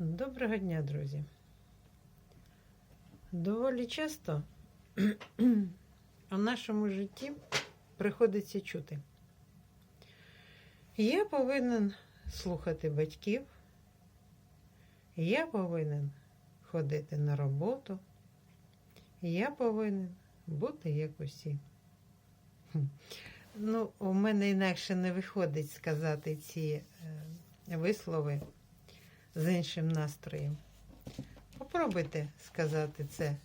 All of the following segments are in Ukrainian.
Доброго дня, друзі. Доволі часто у нашому житті приходиться чути. Я повинен слухати батьків, я повинен ходити на роботу, я повинен бути як усі. Ну, у мене інакше не виходить сказати ці е, вислови з іншим настроєм. Попробуйте сказати це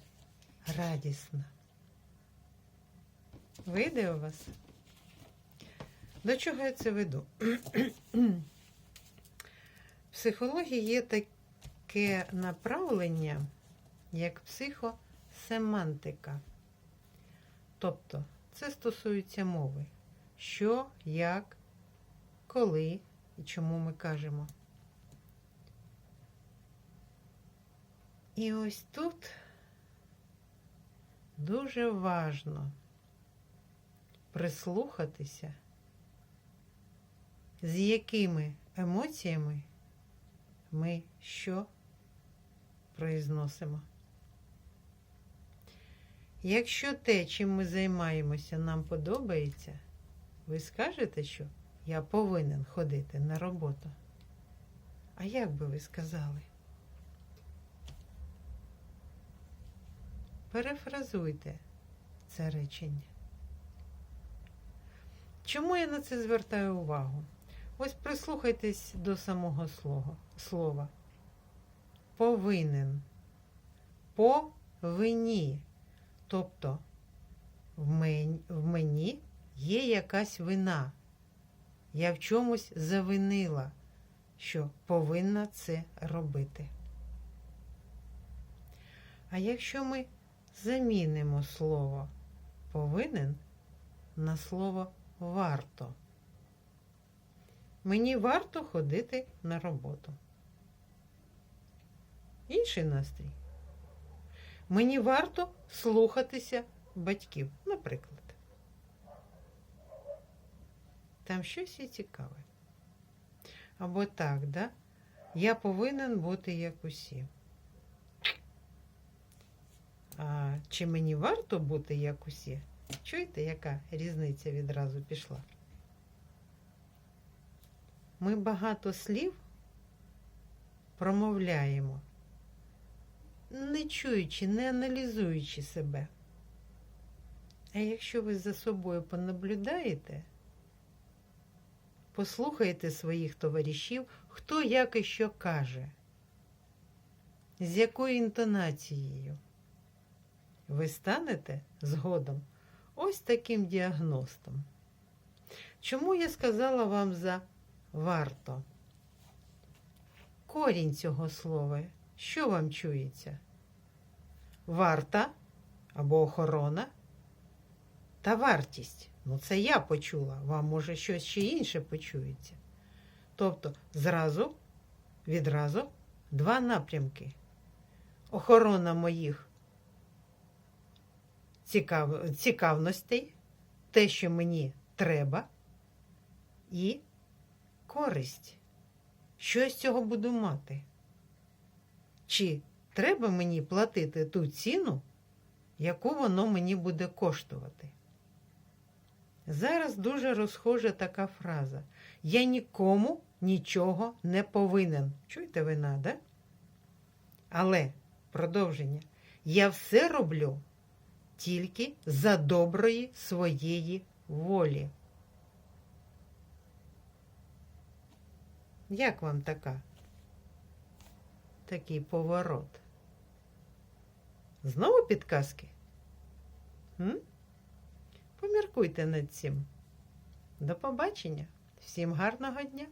радісно. Вийде у вас? До чого я це веду? В психології є таке направлення, як психосемантика. Тобто це стосується мови. Що, як, коли і чому ми кажемо. І ось тут дуже важно прислухатися, з якими емоціями ми що произносимо. Якщо те, чим ми займаємося, нам подобається, ви скажете, що я повинен ходити на роботу. А як би ви сказали? Перефразуйте це речення. Чому я на це звертаю увагу? Ось прислухайтесь до самого слова. Повинен. Повинні. Тобто в мені, в мені є якась вина. Я в чомусь завинила, що повинна це робити. А якщо ми замінимо слово повинен на слово варто. Мені варто ходити на роботу. Інший настрій. Мені варто слухатися батьків, наприклад. Там щось є цікаве. Або так, да? Я повинен бути як усі. А чи мені варто бути як усі? Чуєте, яка різниця відразу пішла? Ми багато слів промовляємо, не чуючи, не аналізуючи себе. А якщо ви за собою понаблюдаєте, послухайте своїх товаришів, хто як і що каже, з якою інтонацією ви станете згодом ось таким діагностом. Чому я сказала вам за варто? Корінь цього слова, що вам чується? Варта або охорона та вартість. Ну, це я почула, вам може щось ще інше почується. Тобто, зразу, відразу два напрямки. Охорона моїх цікав... цікавностей, те, що мені треба, і користь. Що я з цього буду мати? Чи треба мені платити ту ціну, яку воно мені буде коштувати? Зараз дуже розхожа така фраза. Я нікому нічого не повинен. Чуєте ви да? Але продовження. Я все роблю тільки за доброї своєї волі. Як вам така? Такий поворот? Знову підказки? М? Поміркуйте над цим. До побачення. Всім гарного дня!